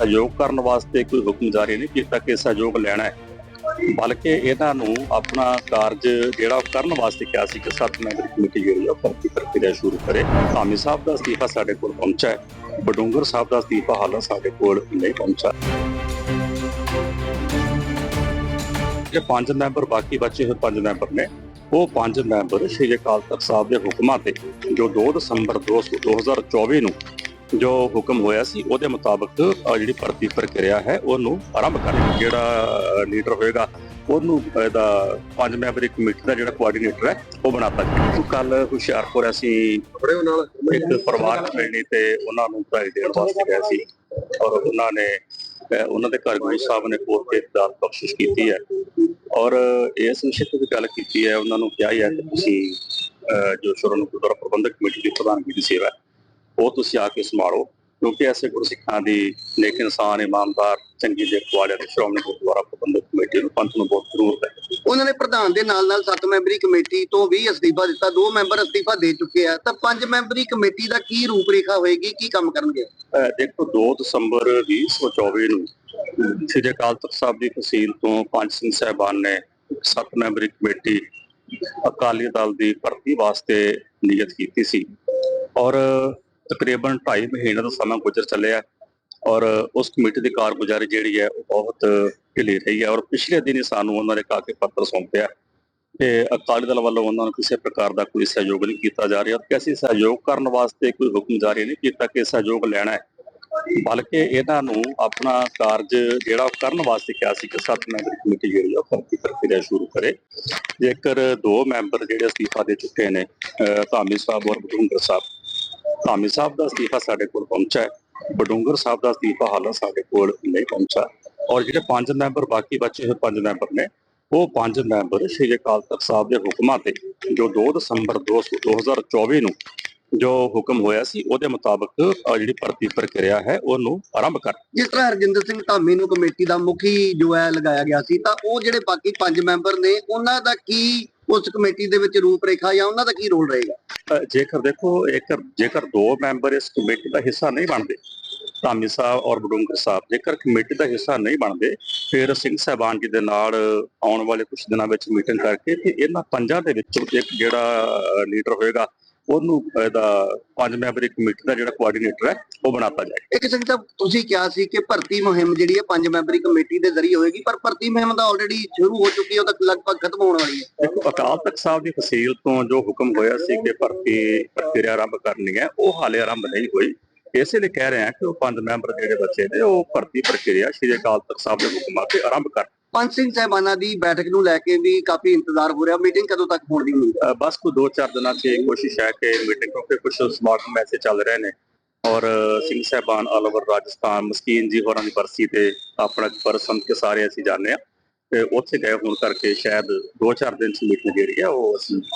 ਸਹਿਯੋਗ ਕਰਨ ਵਾਸਤੇ ਕੋਈ ਹੁਕਮ ਜਾਰੀ ਨਹੀਂ ਕੀਤਾ ਕਿ ਸਹਿਯੋਗ ਲੈਣਾ ਹੈ। ਬਲਕਿ ਇਹਨਾਂ ਨੂੰ ਆਪਣਾ ਕਾਰਜ ਜਿਹੜਾ ਕਰਨ ਵਾਸਤੇ ਕਿਹਾ ਸੀ ਕਿ ਸੱਤ ਮੈਂਬਰੀ ਕਮੇਟੀ ਜਿਹੜੀ ਆ ਭਰਤੀ ਪ੍ਰਕਿਰਿਆ ਸ਼ੁਰੂ ਕਰੇ। ਧਾਮੀ ਸਾਹਿਬ ਦਾ ਅਸਤੀਫਾ ਸਾਡੇ ਕੋਲ ਪਹੁੰਚਾ ਹੈ। ਬਡੂੰਗਰ ਸਾਹਿਬ ਦਾ ਅਸਤੀਫਾ ਹਾਲਾਂ ਸਾਡੇ ਕੋਲ ਨਹੀਂ ਪਹੁੰਚਾ ਇਹ ਪੰਜ ਮੈਂਬਰ, ਬਾਕੀ ਬਚੇ ਹੋਏ ਪੰਜ ਮੈਂਬਰ ਨੇ। ਉਹ ਪੰਜ ਮੈਂਬਰ ਸ਼੍ਰੀ ਅਕਾਲ ਤਖਤ ਸਾਹਿਬ ਦੇ ਹੁਕਮਾਂ ਤੇ ਜੋ 2 ਦਸੰਬਰ 2024 ਨੂੰ ਜੋ ਹੁਕਮ ਹੋਇਆ ਸੀ, ਉਹਦੇ ਮੁਤਾਬਕ ਜਿਹੜੀ ਭਰਤੀ ਪ੍ਰਕਿਰਿਆ ਹੈ, ਉਹਨੂੰ ਆਰੰਭ ਕਰਨ ਜਿਹੜਾ ਲੀਡਰ ਹੋਏਗਾ, ਉਹਨੂੰ ਇਹਦਾ ਪੰਜ ਮੈਂਬਰੀ ਕਮੇਟੀ ਦਾ ਜਿਹੜਾ ਕੋਆਰਡੀਨੇਟਰ ਹੈ, ਉਹ ਬਣਾਤਾ ਗਿਆ। ਕੱਲ ਹੁਸ਼ਿਆਰਪੁਰ ਅਸੀਂ ਬੜੇ ਨਾਲ ਇੱਕ ਪਰਿਵਾਰ ਮਿਲਣੀ ਤੇ ਉਹਨਾਂ ਨੂੰ ਵਧਾਈ ਦੇਣ ਵਾਸਤੇ ਗਏ ਸੀ। ਔਰ ਉਹਨਾਂ ਨੇ ਉਹਨਾਂ ਦੇ ਘਰ ਗੁਰੂ ਸਾਹਿਬ ਨੇ ਕੋਟ ਤੇ ਦਾਤ ਬਖਸ਼ਿਸ਼ ਕੀਤੀ ਹੈ। ਔਰ ਇਸ ਵਿਸ਼ੇ ਤੇ ਗੱਲ ਕੀਤੀ ਹੈ, ਉਹਨਾਂ ਨੂੰ ਕਿਹਾ ਹੀ ਹੈ ਕਿ ਤੁਸੀਂ, ਅਹ, ਜੋ ਸ਼੍ਰੋਮਣੀ ਗੁਰਦੁਆਰਾ ਪ੍ਰਬੰਧਕ ਕਮੇਟੀ ਦੀ ਪ੍ਰਧਾਨਗੀ ਦੀ ਸੇਵਾ ਉਹ ਤੁਸੀਂ ਆ ਕੇ ਸੰਭਾਲੋ ਕਿਉਂਕਿ ਐਸੇ ਗੁਰਸਿੱਖਾਂ ਦੀ ਨੇਕ ਇਨਸਾਨ ਇਮਾਨਦਾਰ ਚੰਗੀ ਦੇਖ ਵਾਲਿਆਂ ਦੀ ਸ਼੍ਰੋਮਣੀ ਗੁਰਦੁਆਰਾ ਪ੍ਰਬੰਧਕ ਕਮੇਟੀ ਨੂੰ ਪੰਥ ਨੂੰ ਬਹੁਤ ਜ਼ਰੂਰਤ ਹੈ। ਉਹਨਾਂ ਨੇ ਪ੍ਰਧਾਨ ਦੇ ਨਾਲ ਨਾਲ 7 ਮੈਂਬਰੀ ਕਮੇਟੀ ਤੋਂ ਵੀ ਅਸਤੀਫਾ ਦਿੱਤਾ ਦੋ ਮੈਂਬਰ ਅਸਤੀਫਾ ਦੇ ਚੁੱਕੇ ਆ। ਤਾਂ ਪੰਜ ਮੈਂਬਰੀ ਕਮੇਟੀ ਦਾ ਕੀ ਰੂਪਰੇਖਾ ਹੋਏਗੀ ਕੀ ਕੰਮ ਕਰਨਗੇ? ਦੇਖੋ 2 ਦਸੰਬਰ 2024 ਨੂੰ ਸ੍ਰੀ ਅਕਾਲ ਤਖਤ ਸਾਹਿਬ ਦੀ ਤਹਿਸੀਲ ਤੋਂ ਪੰਜ ਸਿੰਘ ਸਾਹਿਬਾਨ ਨੇ ਸੱਤ ਮੈਂਬਰੀ ਕਮੇਟੀ ਅਕਾਲੀ ਦਲ ਦੀ ਭਰਤੀ ਵਾਸਤੇ ਨਿਯਤ ਕੀਤੀ ਸੀ। ਔਰ ਤਕਰੀਬਨ 2.5 ਮਹੀਨੇ ਦਾ ਸਮਾਂ ਗੁਜ਼ਰ ਚੱਲਿਆ ਔਰ ਉਸ ਕਮੇਟੀ ਦੀ ਕਾਰਗੁਜ਼ਾਰੀ ਜਿਹੜੀ ਹੈ ਉਹ ਬਹੁਤ ਢਿੱਲੀ ਰਹੀ ਹੈ ਔਰ ਪਿਛਲੇ ਦਿਨ ਹੀ ਸਾਨੂੰ ਉਹਨਾਂ ਨੇ ਕਾਕੇ ਪੱਤਰ ਸੌਂਪਿਆ ਤੇ ਅਕਾਲੀ ਦਲ ਵੱਲੋਂ ਉਹਨਾਂ ਨੂੰ ਕਿਸੇ ਪ੍ਰਕਾਰ ਦਾ ਕੋਈ ਸਹਿਯੋਗ ਨਹੀਂ ਕੀਤਾ ਜਾ ਰਿਹਾ ਕਿ ਅਸੀਂ ਸਹਿਯੋਗ ਕਰਨ ਵਾਸਤੇ ਕੋਈ ਹੁਕਮ ਜਾਰੀ ਨਹੀਂ ਕੀਤਾ ਕਿ ਸਹਿਯੋਗ ਲੈਣਾ ਹੈ। ਬਲਕਿ ਇਹਨਾਂ ਨੂੰ ਆਪਣਾ ਕਾਰਜ ਜਿਹੜਾ ਉਹ ਕਰਨ ਵਾਸਤੇ ਕਿਹਾ ਸੀ ਕਿ ਸੱਤ ਮੈਂਬਰੀ ਕਮੇਟੀ ਜਿਹੜੀ ਆ ਉਹ ਭਰਤੀ ਪ੍ਰਕਿਰਿਆ ਸ਼ੁਰੂ ਕਰੇ। ਜੇਕਰ ਦੋ ਮੈਂਬਰ ਜਿਹੜੇ ਅਸਤੀਫਾ ਦੇ ਚੁੱਕੇ ਨੇ ਧਾਮੀ ਸਾਹਿਬ ਔਰ ਬਡੂੰਗਰ ਸਾਹਿਬ ਧਾਮੀ ਸਾਹਿਬ ਦਾ ਅਸਤੀਫਾ ਸਾਡੇ ਕੋਲ ਪਹੁੰਚਾ ਹੈ। ਬਡੂੰਗਰ ਸਾਹਿਬ ਦਾ ਅਸਤੀਫਾ ਹਾਲਾਂ ਸਾਡੇ ਕੋਲ ਨਹੀਂ ਪਹੁੰਚਾ ਔਰ ਜਿਹੜੇ ਪੰਜ ਮੈਂਬਰ ਬਾਕੀ ਬਚੇ ਹੋਏ ਪੰਜ ਮੈਂਬਰ ਨੇ, ਉਹ ਪੰਜ ਮੈਂਬਰ ਸ਼੍ਰੀ ਅਕਾਲ ਤਖਤ ਸਾਹਿਬ ਦੇ ਹੁਕਮਾਂ ਤੇ, ਜੋ 2 ਦਸੰਬਰ 2024 ਨੂੰ ਜੋ ਹੁਕਮ ਹੋਇਆ ਸੀ, ਉਹਦੇ ਮੁਤਾਬਕ ਜਿਹੜੀ ਭਰਤੀ ਪ੍ਰਕਿਰਿਆ ਹੈ, ਉਹਨੂੰ ਆਰੰਭ ਕਰ ਜਿਸ ਤਰ੍ਹਾਂ ਹਰਜਿੰਦਰ ਸਿੰਘ ਧਾਮੀ ਨੂੰ ਕਮੇਟੀ ਦਾ ਮੁਖੀ ਜੋ ਹੈ ਲਗਾਇਆ ਗਿਆ ਸੀ, ਤਾਂ ਉਹ ਜਿਹੜੇ ਬਾਕੀ ਪੰਜ ਮੈਂਬਰ ਨੇ, ਉਹਨਾਂ ਦਾ ਕੀ ਉਸ ਕਮੇਟੀ ਦੇ ਵਿੱਚ ਰੂਪਰੇਖਾ ਜਾਂ ਉਹਨਾਂ ਦਾ ਕੀ ਰੋਲ ਰਹੇਗਾ? ਜੇਕਰ ਦੇਖੋ, ਇੱਕ ਜੇਕਰ ਦੋ ਮੈਂਬਰ ਇਸ ਕਮੇਟੀ ਦਾ ਹਿੱਸਾ ਨਹੀਂ ਬਣਦੇ, ਧਾਮੀ ਸਾਹਿਬ ਔਰ ਬਡੂੰਗਰ ਸਾਹਿਬ, ਜੇਕਰ ਕਮੇਟੀ ਦਾ ਹਿੱਸਾ ਨਹੀਂ ਬਣਦੇ, ਫਿਰ ਸਿੰਘ ਸਾਹਿਬਾਨ ਜੀ ਦੇ ਨਾਲ ਆਉਣ ਵਾਲੇ ਕੁਝ ਦਿਨਾਂ ਵਿੱਚ ਮੀਟਿੰਗ ਕਰਕੇ ਤੇ ਇਹਨਾਂ ਪੰਜਾਂ ਦੇ ਵਿੱਚੋਂ ਇੱਕ ਜਿਹੜਾ ਲੀਡਰ ਹੋਏਗਾ ਉਹਨੂੰ ਇਹਦਾ ਪੰਜ ਮੈਂਬਰੀ ਕਮੇਟੀ ਦਾ ਜਿਹੜਾ ਕੋਆਰਡੀਨੇਟਰ ਹੈ ਉਹ ਬਣਾਤਾ ਜਾਏ। ਇੱਕ ਸਿੰਘ ਸਾਹਿਬ ਤੁਸੀਂ ਕਿਹਾ ਸੀ ਕਿ ਭਰਤੀ ਮੁਹਿੰਮ ਜਿਹੜੀ ਹੈ ਪੰਜ ਮੈਂਬਰੀ ਕਮੇਟੀ ਦੇ ਜ਼ਰੀਏ ਹੋਏਗੀ ਪਰ ਭਰਤੀ ਮੁਹਿੰਮ ਤਾਂ ਆਲਰੇਡੀ ਸ਼ੁਰੂ ਹੋ ਚੁੱਕੀ ਹੈ ਉਹ ਤਾਂ ਲਗਭਗ ਖਤਮ ਹੋਣ ਵਾਲੀ ਹੈ। ਦੇਖੋ ਅਕਾਲ ਤਖਤ ਸਾਹਿਬ ਦੀ ਤਹਿਸੀਲ ਤੋਂ ਜੋ ਹੁਕਮ ਹੋਇਆ ਸੀ ਕਿ ਭਰਤੀ ਪ੍ਰਕਿਰਿਆ ਆਰੰਭ ਕਰਨੀ ਹੈ ਉਹ ਹਾਲੇ ਆਰੰਭ ਨਹੀਂ ਹੋਈ। ਇਸੇ ਲਈ ਕਹਿ ਰਹੇ ਹਾਂ ਕਿ ਉਹ ਪੰਜ ਮੈਂਬਰ ਜਿਹੜੇ ਬੱਚੇ ਨੇ ਉਹ ਭਰਤੀ ਪ੍ਰਕਿਰਿਆ ਸ਼੍ਰੀ ਅਕਾਲ ਤਖਤ ਸਾਹਿਬ ਦੇ ਹੁਕਮਾਂ ਤੇ ਆਰੰਭ ਕਰ ਪੰਜ ਸਿੰਘ ਸਾਹਿਬਾਨਾਂ ਦੀ ਬੈਠਕ ਨੂੰ ਲੈ ਕੇ ਵੀ ਕਾਫੀ ਇੰਤਜ਼ਾਰ ਹੋ ਰਿਹਾ ਮੀਟਿੰਗ ਕਦੋਂ ਤੱਕ ਹੋਣ ਦੀ ਉਮੀਦ ਹੈ? ਬਸ ਕੋਈ 2-4 ਦਿਨਾਂ 'ਚ ਇਹ ਕੋਸ਼ਿਸ਼ ਹੈ ਕਿ ਮੀਟਿੰਗ ਕਿਉਂਕਿ ਕੁਝ ਸਮਾਗਮ ਐਸੇ ਚੱਲ ਰਹੇ ਨੇ। ਔਰ ਸਿੰਘ ਸਾਹਿਬਾਨ ਆਲ ਓਵਰ ਰਾਜਸਥਾਨ, ਮਸਕੀਨ ਜੀ ਹੋਰਾਂ ਦੀ ਬਰਸੀ ਤੇ ਆਪਣਾ ਪਰਸਨ ਕੇ ਸਾਰੇ ਅਸੀਂ ਜਾਣਦੇ ਆ ਤੇ ਉੱਥੇ ਗਏ ਹੋਣ ਕਰਕੇ ਸ਼ਾਇਦ 2-4 ਦਿਨ 'ਚ ਮੀਟਿੰਗ ਜਿਹੜੀ ਆ ਉਹ ਅਸੀਂ